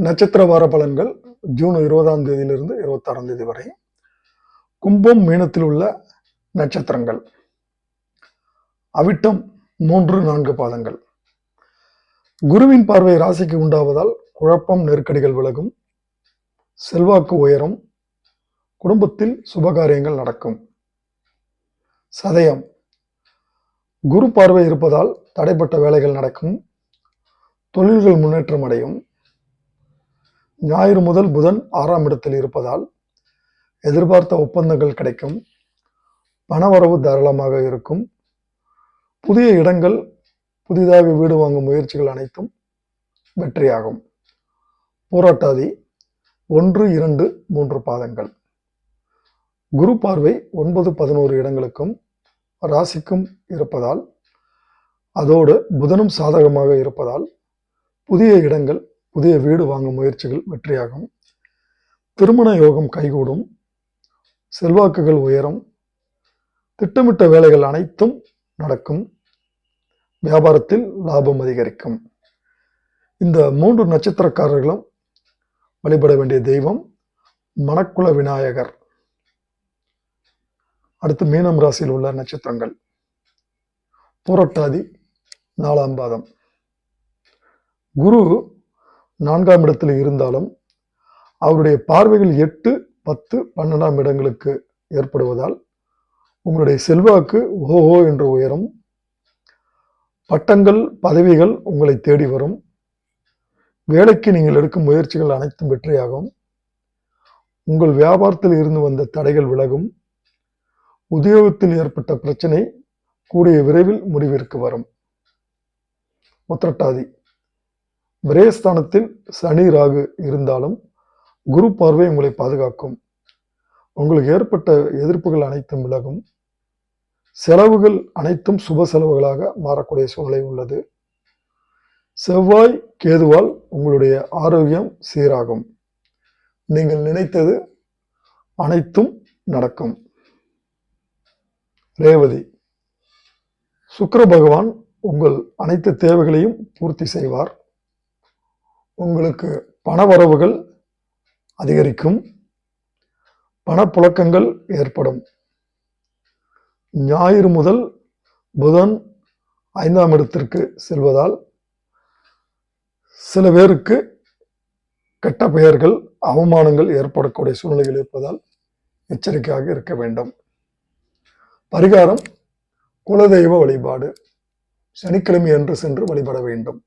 நட்சத்திர வார பலன்கள் ஜூன் இருபதாம் தேதியிலிருந்து இருபத்தாறாம் தேதி வரை. கும்பம் மீனத்தில் உள்ள நட்சத்திரங்கள். அவிட்டம் மூன்று நான்கு பாதங்கள். குருவின் பார்வை ராசிக்கு உண்டாவதால் குழப்பம் நெருக்கடிகள் விலகும். செல்வாக்கு உயரும். குடும்பத்தில் சுபகாரியங்கள் நடக்கும். சதயம். குரு பார்வை இருப்பதால் தடைப்பட்ட வேலைகள் நடக்கும். தொழில்கள் முன்னேற்றம் அடையும். ஞாயிறு முதல் புதன் ஆறாம் இடத்தில் இருப்பதால் எதிர்பார்த்த ஒப்பந்தங்கள் கிடைக்கும். பணவரவு தாராளமாக இருக்கும். புதிய இடங்கள் புதிதாக வீடு வாங்கும் முயற்சிகள் அனைத்தும் வெற்றியாகும். போராட்டாதி ஒன்று இரண்டு மூன்று பாதங்கள். குரு பார்வை ஒன்பது பதினோரு இடங்களுக்கும் ராசிக்கும் இருப்பதால் அதோடு புதனும் சாதகமாக இருப்பதால் புதிய இடங்கள் புதிய வீடு வாங்கும் முயற்சிகள் வெற்றியாகும். திருமண யோகம் கைகூடும். செல்வாக்குகள் உயரும். திட்டமிட்ட வேலைகள் அனைத்தும் நடக்கும். வியாபாரத்தில் லாபம் அதிகரிக்கும். இந்த மூன்று நட்சத்திரக்காரர்களும் வழிபட வேண்டிய தெய்வம் மணக்குல விநாயகர். அடுத்து மீனம் ராசியில் உள்ள நட்சத்திரங்கள். புரட்டாதி நாலாம் பாதம். குரு நான்காம் இடத்தில் இருந்தாலும் அவருடைய பார்வைகள் எட்டு பத்து பன்னெண்டாம் இடங்களுக்கு ஏற்படுவதால் உங்களுடைய செல்வாக்கு ஓஹோ என்று உயரும். பட்டங்கள் பதவிகள் உங்களை தேடி வரும். வேலைக்கு நீங்கள் எடுக்கும் முயற்சிகள் அனைத்தும் வெற்றியாகும். உங்கள் வியாபாரத்தில் இருந்து வந்த தடைகள் விலகும். உத்தியோகத்தில் ஏற்பட்ட பிரச்சனை கூடிய விரைவில் முடிவிற்கு வரும். உத்திரட்டாதி. விரயஸ்தானத்தில் சனி ராகு இருந்தாலும் குரு பார்வை உங்களை பாதுகாக்கும். உங்களுக்கு ஏற்பட்ட எதிர்ப்புகள் அனைத்தும் விலகும். செலவுகள் அனைத்தும் சுப செலவுகளாக மாறக்கூடிய சூழ்நிலை உள்ளது. செவ்வாய் கேதுவால் உங்களுடைய ஆரோக்கியம் சீராகும். நீங்கள் நினைத்தது அனைத்தும் நடக்கும். ரேவதி சுக்கர பகவான் உங்கள் அனைத்து தேவைகளையும் பூர்த்தி செய்வார். உங்களுக்கு பணவரவுகள் அதிகரிக்கும். பணப்புழக்கங்கள் ஏற்படும். ஞாயிறு முதல் புதன் ஐந்தாம் இடத்திற்கு செல்வதால் சில பேருக்கு கெட்ட பெயர்கள் அவமானங்கள் ஏற்படக்கூடிய சூழ்நிலைகள் இருப்பதால் எச்சரிக்கையாக இருக்க வேண்டும். பரிகாரம் குலதெய்வ வழிபாடு. சனிக்கிழமை அன்று சென்று வழிபட வேண்டும்.